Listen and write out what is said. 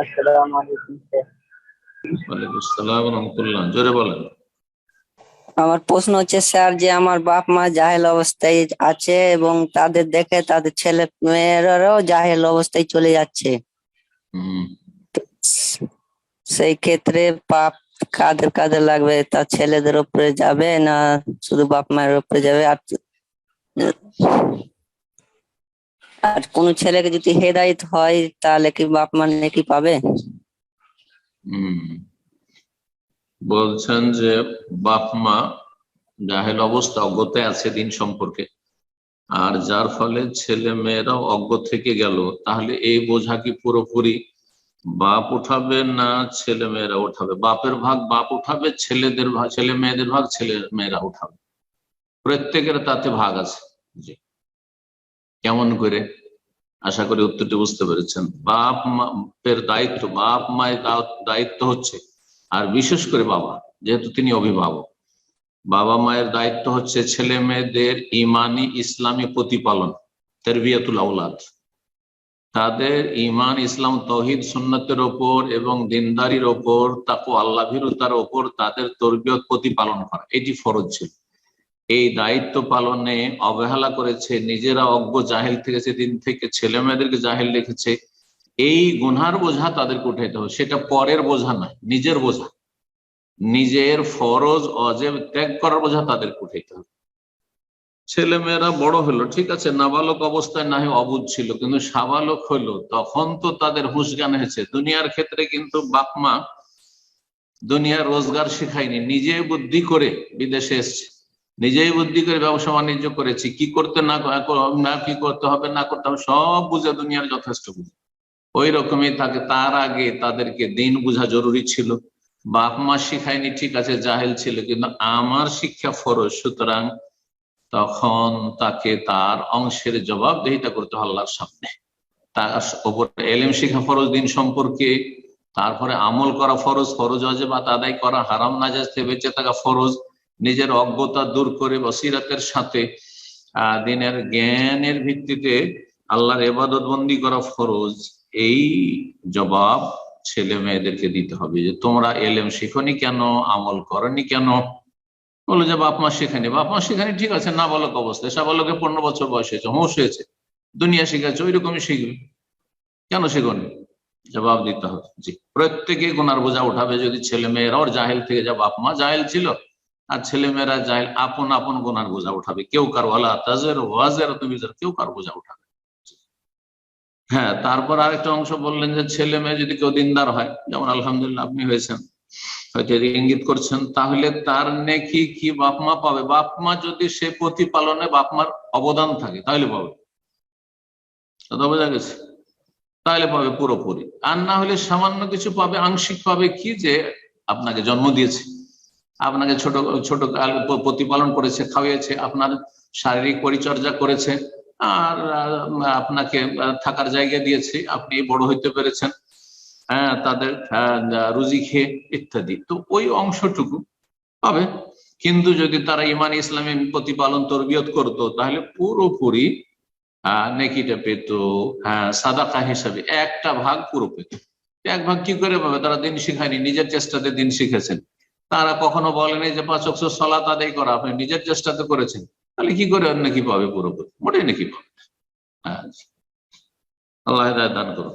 আসসালামু আলাইকুম স্যার। রহমতুল্লাহ। জোরে বলেন। আমার প্রশ্ন হচ্ছে স্যার যে আমার বাপ মা জাহেল অবস্থায় আছে এবং তাদের দেখে তাদের ছেলে মেয়েরাও জাহেল অবস্থায় চলে যাচ্ছে। সেই ক্ষেত্রে পাপ কাদের কাদের লাগবে? তার ছেলেদের উপরে যাবে না শুধু বাপ মায়ের উপরে যাবে? আর আর কোন ছেলেকে যদি হেদায়েত হয়, তাহলে কি বাপ মা নাকি পাবে? বলছেন যে, বাপ মা জাহেল অবস্থা অজ্ঞতায় আছে দিন সম্পর্কে। আর যার ফলে ছেলে মেয়েরাও অজ্ঞ থেকে গেল, তাহলে এই বোঝা কি পুরোপুরি বাপ উঠাবে না ছেলে মেয়েরা উঠাবে? বাপের ভাগ বাপ উঠাবে, ছেলেদের ভাগ, ছেলে মেয়েদের ভাগ ছেলে মেয়েরা উঠাবে। প্রত্যেকের তাতে ভাগ আছে। জি। কেমন করে? আশা করি উত্তরটি বুঝতে পেরেছেন। বাপ মাপের দায়িত্ব, বাপ মায়ের দায়িত্ব হচ্ছে, আর বিশেষ করে বাবা, যেহেতু তিনি অভিভাবক। বাবা মায়ের দায়িত্ব হচ্ছে ছেলে মেয়েদের ইমানি ইসলামী প্রতিপালন তাদের ইমান, ইসলাম, তহিদ, সুন্নতের ওপর এবং দিনদারির ওপর তাকু আল্লাহ ভীরুতার ওপর তাদের তরবিয়ত প্রতিপালন করা, এটি ফরজ ছিল। এই দায়িত্ব পালনে অবহেলা করেছে, নিজেরা অজ্ঞ জাহেল থেকে সেদিন থেকে ছেলে মেয়েদেরকে জাহেল রেখেছে। এই গুনহার বোঝা তাদেরকে উঠাইতে হবে। সেটা পরের বোঝা নয়, নিজের বোঝা। নিজের ফরজ, অজেব ত্যাগ করার বোঝা তাদেরকে উঠাইতে হবে। ছেলে মেয়েরা বড় হলো, ঠিক আছে, নাবালক অবস্থায় না অবুধ ছিল, কিন্তু সাবালক হলো, তখন তো তাদের হুঁশ জ্ঞান হয়েছে। দুনিয়ার ক্ষেত্রে কিন্তু বাপমা দুনিয়ার রোজগার শেখায়নি, নিজে বুদ্ধি করে বিদেশে এসছে। নিজেই বুদ্ধি করে ব্যবসা বাণিজ্য করেছি, কি করতে না না কি করতে হবে, না করতে হবে, সব বুঝে দুনিয়ার যথেষ্ট বুঝে। ওই রকমই থাকে তার আগে তাদেরকে দিন বোঝা জরুরি ছিল। বাপ মা শিখায়নি, ঠিক আছে, জাহেল ছিল, কিন্তু আমার শিক্ষা ফরজ, সুতরাং তখন তাকে তার অংশের জবাবদেহিতা করতে আল্লাহর সামনে। তার ওপর এলেম শিখা ফরজ, দিন সম্পর্কে তারপরে আমল করা ফরজ ফরজ অজেবাত আদায় করা হারাম নাজাজ থেকে বেঁচে থাকা ফরজ নিজের অজ্ঞতা দূর করে বসিরাতের সাথে দিনের জ্ঞানের ভিত্তিতে আল্লাহর এবাদত বন্দি করা ফরজ, এই জবাব ছেলে মেয়েদেরকে দিতে হবে যে, তোমরা এলেম শিখনি কেন? আমল করনি কেন? বলো যে, বাপ মা শেখানি বাপ মা শেখানি ঠিক আছে না বলক অবস্থায়। সাবালকে পনেরো বছর বয়স হয়েছে হোস হয়েছে। দুনিয়া শিখেছে ওই রকমই শিখবে। কেন শেখনি? জবাব দিতে হবে। জি, প্রত্যেকে গুনার বোঝা উঠাবে। যদি ছেলে মেয়েরা ওর জাহেল থেকে যা বাপ মা জাহেল ছিল। আর ছেলে মেয়েরা জাহেল আপন আপন গুনার বোঝা উঠাবে। কেউ কারও আলা তাজের ওয়াজের তুমি কেউ কার বোঝা উঠাবে। হ্যাঁ তারপর আরেকটা অংশ বললেন যে ছেলে মেয়ে যদি কেউ দিনদার হয়, যেমন আলহামদুলিল্লাহ আপনি হয়েছেন, হয়তো ইঙ্গিত করছেন, তাহলে তার নেকি কি বাপ মা পাবে? বাপ মা যদি সে প্রতিপালনে বাপ মার অবদান থাকে, তাহলে পাবে। বোঝা গেছে? তাহলে পাবে পুরোপুরি। আর না হলে সামান্য কিছু পাবে আংশিক পাবে কি যে আপনাকে জন্ম দিয়েছে। আপনাকে ছোট ছোট প্রতিপালন করেছে, খাওয়িয়েছে, আপনার শারীরিক পরিচর্যা করেছে, আর আপনাকে থাকার জায়গা দিয়েছে, আপনি বড় হইতে পেরেছেন হ্যাঁ তাদের রুজি খেয়ে ইত্যাদি। তো ওই অংশটুকু পাবে। কিন্তু যদি তারা ইমান ইসলামী প্রতিপালন, তরবিয়ত করতো, তাহলে পুরোপুরি নেকিটা পেত হ্যাঁ সাদাকা হিসাবে, একটা ভাগ পুরো পেত। এক ভাগ কি করে পাবে? তারা দিন শিখায়নি, নিজের চেষ্টাতে দিন শিখেছেন। তারা কখনো বলেনি যে পাঁচ অক্ষ সলাত আদায় করা আপনি নিজের চেষ্টা তো করেছেন। তাহলে কি করে নাকি পাবে পুরোপুরি? মোটেই নাকি পাবে? হ্যাঁ। আল্লাহ দান করুন।